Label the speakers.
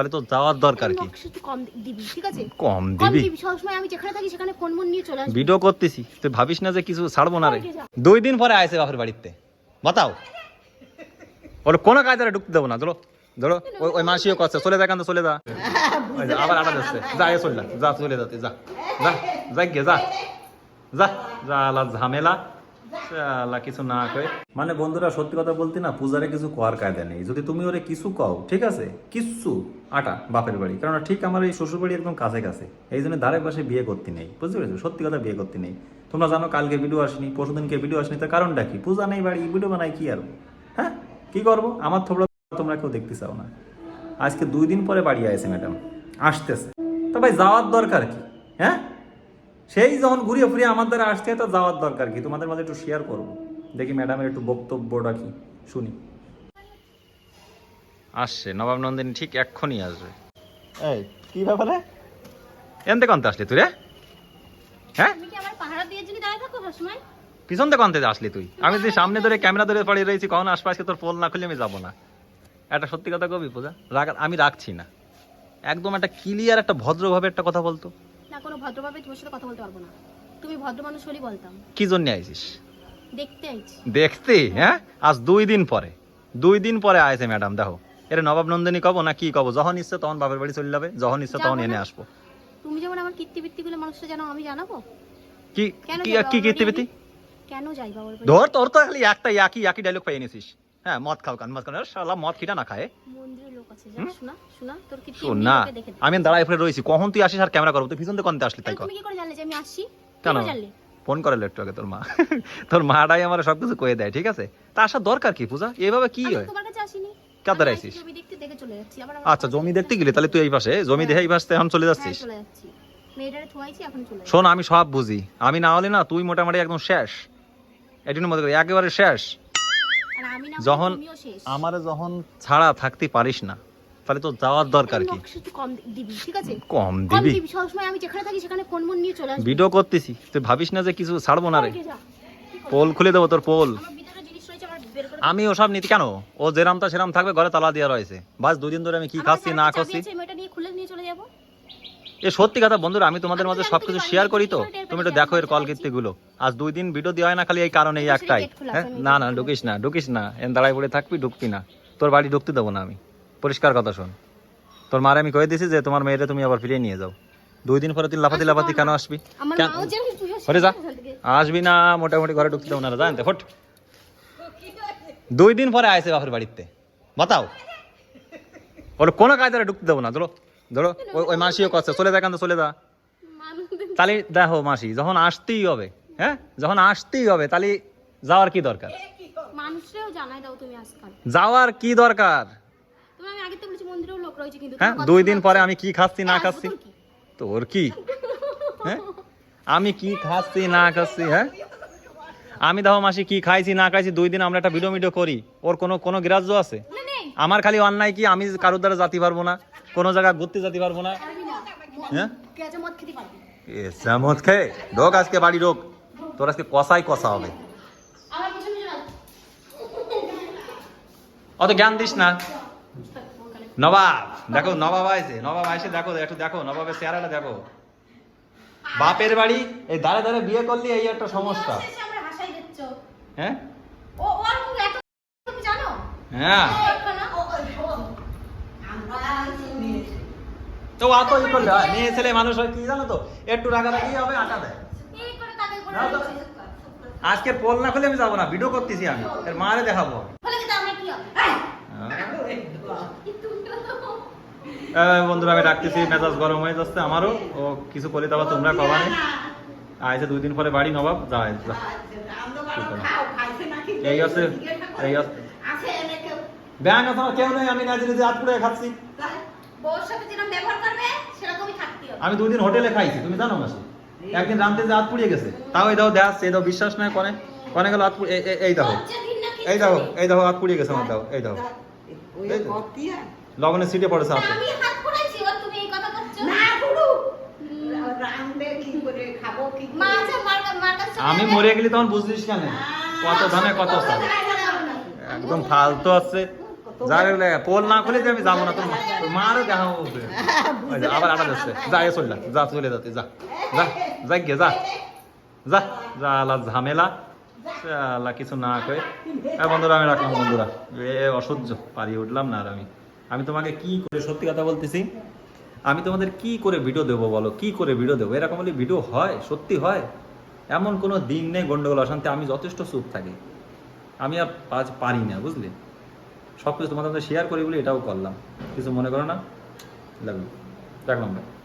Speaker 1: তাহলে তো যাওয়ার দরকার কি?
Speaker 2: কম দিবি ঠিক আছে?
Speaker 1: কম দিবি?
Speaker 2: সবসময় আমি যেখানে থাকি সেখানে ফোন মন নিয়ে চলে আসবি।
Speaker 1: ভিডিও করতেছি তুই ভাবিস না যে কিছু ছাড়বো না রে? দুই দিন পরে আইসে বাপের বাড়িতে। বাতাও। ওর কোনো কায়দারে ঢুকতে দেবো না ধরো ধরো ওই ওই মাসিও করছে চলে যা কান্ত চলে যা। আবার আটা যাচ্ছে যা এ চলে যা, যা চলে যাতে যা। যা যা যা। যা যা আলা ঝামেলা। আলা কিছু না কয়ে। মানে বন্ধুরা, সত্যি কথা বলতে না, পূজারে কিছু কোয়ার কায়দা নেই। যদি তুমি ওরে কিছু কও, ঠিক আছে? কিচ্ছু, আটা, বাপের বাড়ি। কারণ ঠিক আমার এই শ্বশুর বাড়ি একদম কাছে কাছে এই জন্য ধারে পাশে বিয়ে করতে নেই। বুঝতে পেরেছ? সত্যি কথা বিয়ে করতে নেই। তোমরা জানো, কালকে ভিডিও আসেনি পরশুদিনকে ভিডিও আসেনি, তার কারণটা কি? পূজা নেই বাড়ি ভিডিও বানাই কি আর? হ্যাঁ? কি করব? আমার থোবড়া তোমরা কেউ দেখতে চাও না। আজকে দুই দিন পরে বাড়ি আসে ম্যাডাম। আসতেছে। তো ভাই, যাওয়ার দরকার কি? হ্যাঁ? সেই যখন ঘুরিয়ে ফুরিয়ে আমার দ্বারা আসছে তো যাওয়ার দরকার কি? তোমাদের মাঝে একটু শেয়ার করব। দেখি ম্যাডামের একটু বক্তব্যটা কি? শুনি। আসছে নবাব নন্দিনী ঠিক এক্ষুনি আসবে। এই কি ব্যাপারে? এনতে কন্তে আসলি তুই রে? হ্যাঁ?
Speaker 2: তুমি কি আমার পাহারা দিয়ে জন্য দাঁড়িয়ে থাকো সবসময়
Speaker 1: পিছন থেকে কন্তে আসলি তুই? আমি যদি সামনে ধরে ক্যামেরা ধরে পড়ে রয়েছি কখন আশপাশকে তোর পোল না খুলে আমি যাব না। একটা সত্যি কথা কবি পূজা? রাগ আমি রাখছি না। একদম একটা ক্লিয়ার একটা ভদ্রভাবে একটা কথা বলতো।
Speaker 2: কোনো ভদ্রভাবে তোমার সাথে কথা বলতে পারব না। তুমি ভদ্র মানুষ হলেই বলতাম।
Speaker 1: কি জন্য আইছিস
Speaker 2: দেখতে আইছি।
Speaker 1: দেখতে? হ্যাঁ? আজ দুই দিন পরে। দুই দিন পরে আইছে ম্যাডাম দেখো। এটা নবাব নন্দিনী কব না কি কব? যখন ইচ্ছে তখন বাপের বাড়ি চলে যাবে যখন ইচ্ছে তখন এনে আসব।
Speaker 2: তুমি যেমন আমার কীর্তিবৃত্তি গুলো মানুষটা জানো আমি জানাব?
Speaker 1: কি কি কীর্তিবৃত্তি?
Speaker 2: কেন যাই বাবার বাড়ি
Speaker 1: ধর তোর তো খালি একটা একই একই ডায়লগ পেয়ে নিছিস হ্যাঁ মদ খাও কান মদ খাও শালা মদ খিটা না খায়।
Speaker 2: মন্দিরের লোক আছে শোনা শোনা তোর কীর্তি
Speaker 1: শোন। না। আমি দাঁড়াই ফেলে রয়েছি। কখন তুই আসিস আর ক্যামেরা করব তুই পিছন থেকে কনতে আসলি তাই
Speaker 2: তাহলে কি করে জানলে যে আমি আসছি?
Speaker 1: কেন? ফোন করে একটু আগে তোর মা। তোর মাটাই আমার সবকিছু কয়ে দেয় ঠিক আছে? তা আসার দরকার কি পূজা? এভাবে কি হয়?
Speaker 2: কাছে
Speaker 1: কাদের
Speaker 2: আমি
Speaker 1: আইছিস?
Speaker 2: আইছি জমি দেখতে
Speaker 1: আচ্ছা জমি দেখতে গেলি তাহলে তুই এই পাশে। জমি দেখে এই পাশে এখন চলে
Speaker 2: হ্যাঁ,
Speaker 1: যাচ্ছিস। শোন আমি সব বুঝি। আমি না হলে না তুই মোটামুটি একদম শেষ। এটির মধ্যে করি একেবারে শেষ। যখন আমারে যখন ছাড়া থাকতে পারিস না তাহলে তো যাওয়ার দরকার কি?
Speaker 2: কম দিবি ঠিক আছে?
Speaker 1: কম
Speaker 2: কম
Speaker 1: দিবি?
Speaker 2: দিবি সবসময় আমি যেখানে থাকি সেখানে ফোন মন নিয়ে চলে আসবি।
Speaker 1: ভিডিও করতেছি তুই ভাবিস না যে কিছু ছাড়বো না রে? পোল খুলে দেবো তোর পোল। আমি ওসব নীতি কেন? ও যেরাম তা সেরাম থাকবে ঘরে তালা দেওয়া রয়েছে। বাস দুদিন ধরে আমি কি খাচ্ছি না খাচ্ছি
Speaker 2: আছে, মেয়েটা নিয়ে খুলে নিয়ে চলে যাব
Speaker 1: এ সত্যি কথা বন্ধুরা আমি তোমাদের মাঝে সবকিছু শেয়ার করি তো।
Speaker 2: তুমি
Speaker 1: একটু দেখো এর কল
Speaker 2: আমি
Speaker 1: কীর্তি গুলো আজ দুই দিন ভিডিও দেওয়া হয় না খালি এই কারণে এই একটাই। হ্যাঁ না না ঢুকিস না ঢুকিস না। এন দাঁড়ায় পড়ে থাকবি ঢুকবি না। তোর বাড়ি ঢুকতে দেবো না আমি। পরিষ্কার কথা শোন। তোর মারে আমি কয়ে দিছি যে তোমার মেয়েরে তুমি আবার ফিরিয়ে নিয়ে যাও। দুই দিন পরে তুই লাফাতি লাফাতি কেন আসবি? ওরে যা। আসবি না মোটামুটি ঘরে ঢুকতে দেবো না জানতে ফট। দুই দিন পরে আইসে বাপের বাড়িতে। বাতাও। ওর কোনো কায়দারে ঢুকতে দেবো না ধরো ধরো ওই মাসিও করছে চলে যা কান্ত চলে যা। তাহলে দেখো মাসি যখন আসতেই হবে হ্যাঁ? যখন আসতেই হবে তাহলে যাওয়ার কি দরকার? যাওয়ার কি দরকার? হ্যাঁ দুই দিন পরে আমি কি খাচ্ছি না
Speaker 2: হ্যাঁ,
Speaker 1: খাচ্ছি?
Speaker 2: তোর কি?
Speaker 1: হ্যাঁ? আমি কি খাচ্ছি না খাচ্ছি হ্যাঁ? আমি দেখো মাসি কি খাইছি না খাইছি দুই দিন আমরা একটা ভিডিও ভিডিও করি। ওর কোনো কোনো গ্রাহ্য আছে। আমার খালি অন্যায় কি? আমি কারোর দ্বারা যেতে পারব না? কোনো জায়গায় ঘুরতে যেতে পারব না? হ্যাঁ?
Speaker 2: মদ
Speaker 1: খেয়ে ঢোক আজকে বাড়ি ঢোক। তোর আজকে কষাই কষা হবে। অত জ্ঞান দিস না। নবাব দেখো নবাব আইছে। নবাব আইসে দেখো একটু দেখো নবাবের চেহারাটা দেখো। বাপের বাড়ি এই দাঁড়ে দাঁড়ে বিয়ে করলি এই একটা সমস্যা। হ্যাঁ? হ্যাঁ
Speaker 2: ও একটা না, ও- ও- ও-
Speaker 1: তো অত ই করলে হয়? মেয়ে ছেলে মানুষ হয় কি জানো তো? একটু রাগারাগি হবে, আটা দেয়। আজকে পোল না খুলে আমি যাব না, ভিডিও করতেছি আমি। এর মারে দেখাবো। বন্ধুরা, আমি রাখতেছি মেজাজ গরম হয়ে যাচ্ছে আমারও। ও, কিছু করে দেওয়া তোমরা কবানে আইসে দুই দিন পরে বাড়ি, নবাব যা। এই আছে এই আছে। ব্যাংক কেউ নেই, আমি না জেনে যে হাত পুড়ে খাচ্ছি
Speaker 2: বউর সাথে যেরকম ব্যবহার করবে সেরকমই থাকতে হবে
Speaker 1: আমি দুই দিন হোটেলে খাইছি তুমি জানো না একদিন রামতে যে হাত পুড়িয়ে গেছে তাও এই দাও দেখ এই দাও বিশ্বাস নাই কনে। কনে গেল হাত পুড়ে- এই- এই- এই
Speaker 2: কিচ্ছু
Speaker 1: এই দেখো হাত পুড়িয়ে গেছে আমার দাও এই দাও। লবণের সিটে পড়েছে হাতে।
Speaker 2: আমি হাত পুড়াইছি আর তুমি এই কথা করছ মা আছে মার কা- মার কাছে
Speaker 1: আমি মরে গেলি তখন বুঝলিস কেন? কত ধানে কত চাল একদম ফালতু আছে। যা পোল না খুলে আমি যাব না তোর মারও দেখা হবে আবার আটা দিচ্ছে যা এ চললা যা চলে যাতে যা। যা যা গিয়ে যা। যা যা আলা ঝামেলা। আল্লাহ কিছু না কয়ে হ্যাঁ বন্ধুরা আমি রাখলাম বন্ধুরা। এ অসহ্য পারি উঠলাম না আর আমি। আমি তোমাকে কি করে সত্যি কথা বলতেছি আমি তোমাদের কি করে ভিডিও দেবো বলো? কি করে ভিডিও দেবো? এরকম হলে ভিডিও হয় সত্যি হয়? এমন কোনো দিন নেই গন্ডগোল অশান্তি। আমি যথেষ্ট চুপ থাকি। আমি আর আজ পারি না বুঝলি? সব কিছু তোমাদের শেয়ার করি বলে এটাও করলাম। কিছু মনে করো না? লাগল রাখলাম ভাই